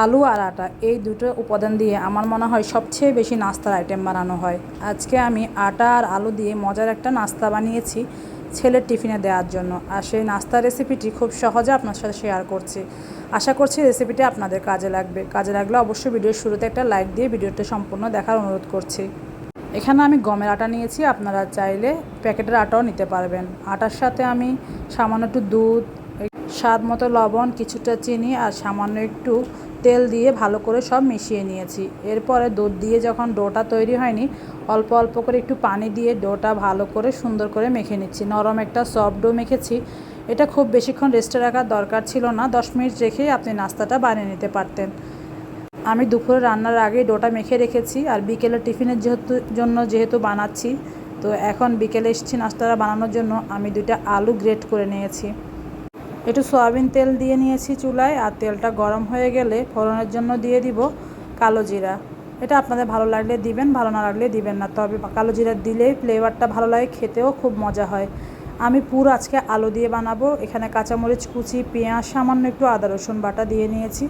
আলু আর আটা, এই দুটো উপাদান দিয়ে আমার মনে হয় সবচেয়ে বেশি নাস্তার আইটেম বানানো হয়। আজকে আমি আটা আর আলু দিয়ে মজার একটা নাস্তা বানিয়েছি ছেলের টিফিনে দেওয়ার জন্য। আর সেই নাস্তার রেসিপিটি খুব সহজে আপনার সাথে শেয়ার করছি। আশা করছি রেসিপিটি আপনাদের কাজে লাগবে। কাজে লাগলে অবশ্যই ভিডিওর শুরুতে একটা লাইক দিয়ে ভিডিওটা সম্পূর্ণ দেখার অনুরোধ করছি। এখানে আমি গমের আটা নিয়েছি, আপনারা চাইলে প্যাকেটের আটাও নিতে পারবেন। আটার সাথে আমি সামান্য একটু দুধ, স্বাদ মতো লবণ, কিছুটা চিনি আর সামান্য একটু তেল দিয়ে ভালো করে সব মিশিয়ে নিয়েছি। এরপরে দুধ দিয়ে যখন ডোটা তৈরি হয়নি, অল্প অল্প করে একটু পানি দিয়ে ডোটা ভালো করে সুন্দর করে মেখে নিচ্ছি। নরম একটা সফট ডো মেখেছি। এটা খুব বেশিক্ষণ রেস্টে রাখার দরকার ছিল না। দশ মিনিট রেখেই আপনি নাস্তাটা বানিয়ে নিতে পারতেন। আমি দুপুরে রান্নার আগে ডোটা মেখে রেখেছি আর বিকেলে টিফিনের যেহেতু, জন্য যেহেতু বানাচ্ছি, তো এখন বিকেলে এসেছি নাস্তাটা বানানোর জন্য আমি দুইটা আলু গ্রেট করে নিয়েছি। একটু সয়াবিন তেল দিয়ে নিয়েছি চুলায়, আর তেলটা গরম হয়ে গেলে ফোড়নের জন্য দিয়ে দিব কালো জিরা। এটা আপনাদের ভালো লাগলে দিবেন, ভালো না লাগলে দিবেন না। তবে কালো জিরা দিলেই ফ্লেভারটা ভালো লাগে, খেতেও খুব মজা হয়। আমি পুরো আজকে আলু দিয়ে বানাবো। এখানে কাঁচামরিচ, কুচি, পেঁয়াজ, সামান্য একটু আদা, রসুন বাটা দিয়ে নিয়েছি।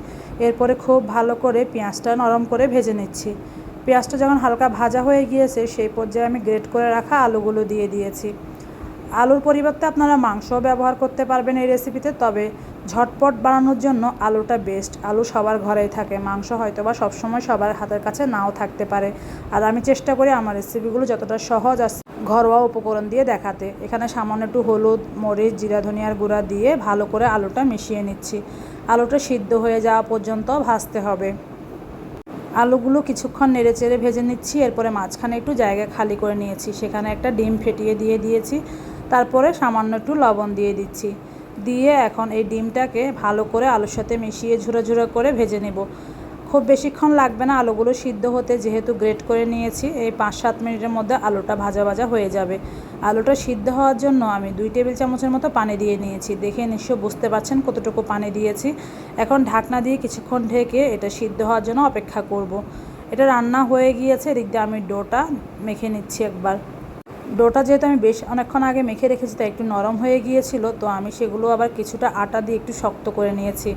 এরপরে খুব ভালো করে পেঁয়াজটা নরম করে ভেজে নিচ্ছি। পেঁয়াজটা যখন হালকা ভাজা হয়ে গিয়েছে, সেই পর্যায়ে আমি গ্রেট করে রাখা আলুগুলো দিয়ে দিয়েছি। আলুর পরিবর্তে আপনারা মাংসও ব্যবহার করতে পারবেন এই রেসিপিতে তবে ঝটপট বানানোর জন্য আলুটা বেস্ট আলু সবার ঘরেই থাকে, মাংস হয়তো বা সবসময় সবার হাতের কাছে নাও থাকতে পারে। আর আমি চেষ্টা করি আমার রেসিপিগুলো যতটা সহজ আর ঘরোয়া উপকরণ দিয়ে দেখাতে। এখানে সামান্য একটু হলুদ, মরিচ, জিরা, ধনিয়ার গুঁড়া দিয়ে ভালো করে আলুটা মিশিয়ে নিচ্ছি। আলুটা সিদ্ধ হয়ে যাওয়া পর্যন্ত ভাজতে হবে। আলুগুলো কিছুক্ষণ নেড়ে চেড়ে ভেজে নিচ্ছি, এরপরে মাঝখানে একটু জায়গা খালি করে নিয়েছি। সেখানে একটা ডিম ফেটিয়ে দিয়ে দিয়েছি। তারপরে সামান্য একটু লবণ দিয়ে দিচ্ছি। দিয়ে এখন এই ডিমটাকে ভালো করে আলুর সাথে মিশিয়ে ঝুরো ঝুরো করে ভেজে নেব। খুব বেশিক্ষণ লাগবে না আলুগুলো সিদ্ধ হতে, যেহেতু গ্রেট করে নিয়েছি, এই পাঁচ সাত মিনিটের মধ্যে আলুটা ভাজা ভাজা হয়ে যাবে। আলুটা সিদ্ধ হওয়ার জন্য আমি দুই টেবিল চামচের মতো পানি দিয়ে নিয়েছি। দেখে নিশ্চয় বুঝতে পারছেন কতটুকু পানি দিয়েছি। এখন ঢাকনা দিয়ে কিছুক্ষণ ঢেকে এটা সিদ্ধ হওয়ার জন্য অপেক্ষা করব। এটা রান্না হয়ে গিয়েছে, এদিক দিয়ে আমি ডোটা মেখে নিচ্ছি একবার। ডোটা যেহেতু আমি বেশ অনেকক্ষণ আগে মেখে রেখেছি, তাই একটু নরম হয়ে গিয়েছিল, তো আমি সেগুলো আবার কিছুটা আটা দিয়ে একটু শক্ত করে নিয়েছি।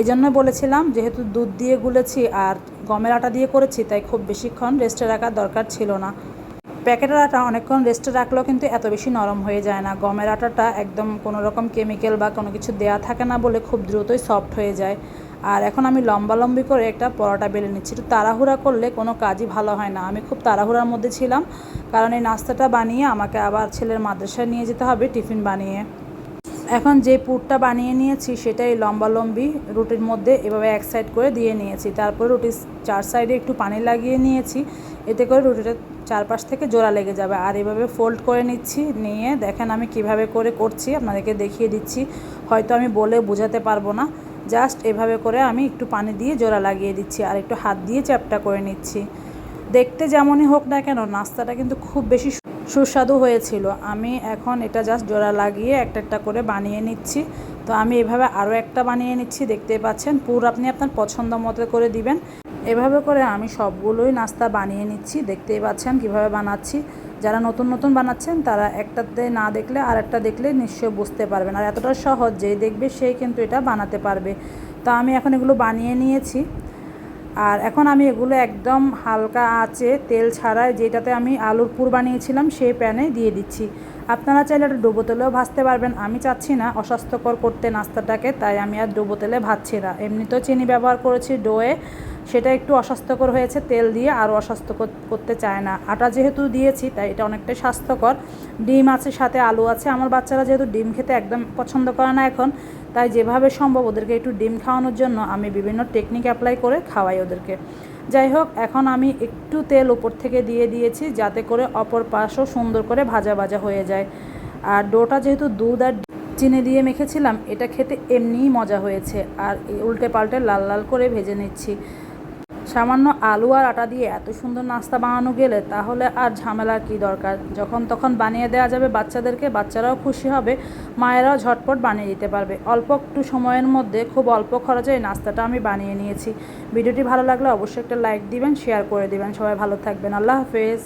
এই জন্য বলেছিলাম, যেহেতু দুধ দিয়ে গুলেছি আর গমের আটা দিয়ে করেছি, তাই খুব বেশিক্ষণ রেস্টে রাখার দরকার ছিল না। প্যাকেটের আটা অনেকক্ষণ রেস্টে রাখলেও কিন্তু এত বেশি নরম হয়ে যায় না। গমের আটাটা একদম কোনো রকম কেমিক্যাল বা কোনো কিছু দেয়া থাকে না বলে খুব দ্রুতই সফট হয়ে যায়। আর এখন আমি লম্বালম্বি করে একটা পরোটা বেলে নিচ্ছি। একটু তাড়াহুড়া করলে কোনো কাজই ভালো হয় না। আমি খুব তাড়াহুড়ার মধ্যে ছিলাম, কারণ এই নাস্তাটা বানিয়ে আমাকে আবার ছেলের মাদ্রাসায় নিয়ে যেতে হবে টিফিন বানিয়ে। এখন যে পুরটা বানিয়ে নিয়েছি সেটাই লম্বালম্বি রুটির মধ্যে এভাবে এক সাইড করে দিয়ে নিয়েছি। তারপরে রুটির চার সাইডে একটু পানি লাগিয়ে নিয়েছি, এতে করে রুটিটা চারপাশ থেকে জোড়া লেগে যাবে। আর এভাবে ফোল্ড করে নিচ্ছি, নিয়ে দেখেন আমি কীভাবে করে করছি, আপনাদেরকে দেখিয়ে দিচ্ছি। হয়তো আমি বলে বোঝাতে পারব না। জাস্ট এভাবে করে আমি একটু পানি দিয়ে জোড়া লাগিয়ে দিচ্ছি আর একটু হাত দিয়ে চ্যাপটা করে নিচ্ছি। দেখতে যেমনই হোক না কেন, নাস্তাটা কিন্তু খুব বেশি সুস্বাদু হয়েছিল। আমি এখন এটা জাস্ট জোড়া লাগিয়ে একটা একটা করে বানিয়ে নিচ্ছি। তো আমি এভাবে আরও একটা বানিয়ে নিচ্ছি দেখতে পাচ্ছেন। পুর আপনি আপনার পছন্দ মতো করে দিবেন। এভাবে করে আমি সবগুলোই নাস্তা বানিয়ে নিচ্ছি, দেখতেই পাচ্ছেন কীভাবে বানাচ্ছি। যারা নতুন নতুন বানাচ্ছেন, তারা একটাতে না দেখলে আর একটা দেখলে নিশ্চয়ই বুঝতে পারবেন। আর এতটা সহজ যেই দেখবে সেই কিন্তু এটা বানাতে পারবে। তো আমি এখন এগুলো বানিয়ে নিয়েছি। আর এখন আমি এগুলো একদম হালকা আঁচে তেল ছাড়াই যেটাতে আমি আলুর পুর বানিয়েছিলাম, সেই প্যানে দিয়ে দিচ্ছি। আপনারা চাইলে একটা ডুবো তেলেও ভাজতে পারবেন। আমি চাচ্ছি না অস্বাস্থ্যকর করতে নাস্তাটাকে, তাই আমি আর ডুবো তেলে ভাজছি না। এমনিতেও চিনি ব্যবহার করেছি ডোয়ে। সেটা একটু অস্বাস্থ্যকর হয়েছে, তেল দিয়ে আরও অস্বাস্থ্যকর করতে চায় না। আটা যেহেতু দিয়েছি, তাই এটা অনেকটাই স্বাস্থ্যকর। ডিম আছে, সাথে আলু আছে। আমার বাচ্চারা যেহেতু ডিম খেতে একদম পছন্দ করে না এখন, তাই যেভাবে সম্ভব ওদেরকে একটু ডিম খাওয়ানোর জন্য আমি বিভিন্ন টেকনিক অ্যাপ্লাই করে খাওয়াই ওদেরকে। যাই হোক, এখন আমি একটু তেল উপর থেকে দিয়ে দিয়েছি, যাতে করে অপর পাশও সুন্দর করে ভাজা ভাজা হয়ে যায়। আর ডোটা যেহেতু দুধ আর চিনি দিয়ে মেখেছিলাম, এটা খেতে এমনিই মজা হয়েছে। আর উল্টে পাল্টে লাল লাল করে ভেজে নিচ্ছি। সামান্য আলু আর আটা দিয়ে এত সুন্দর নাস্তা বানানো গেলে তাহলে আর ঝামেলার কি দরকার? যখন তখন বানিয়ে দেওয়া যাবে বাচ্চাদেরকে, বাচ্চারাও খুশি হবে, মায়েরাও ঝটপট বানিয়ে দিতে পারবে। অল্প একটু সময়ের মধ্যে খুব অল্প খরচে এই নাস্তাটা আমি বানিয়ে নিয়েছি। ভিডিওটি ভালো লাগলে অবশ্যই একটা লাইক দিবেন, শেয়ার করে দিবেন। সবাই ভালো থাকবেন। আল্লাহ হাফেজ।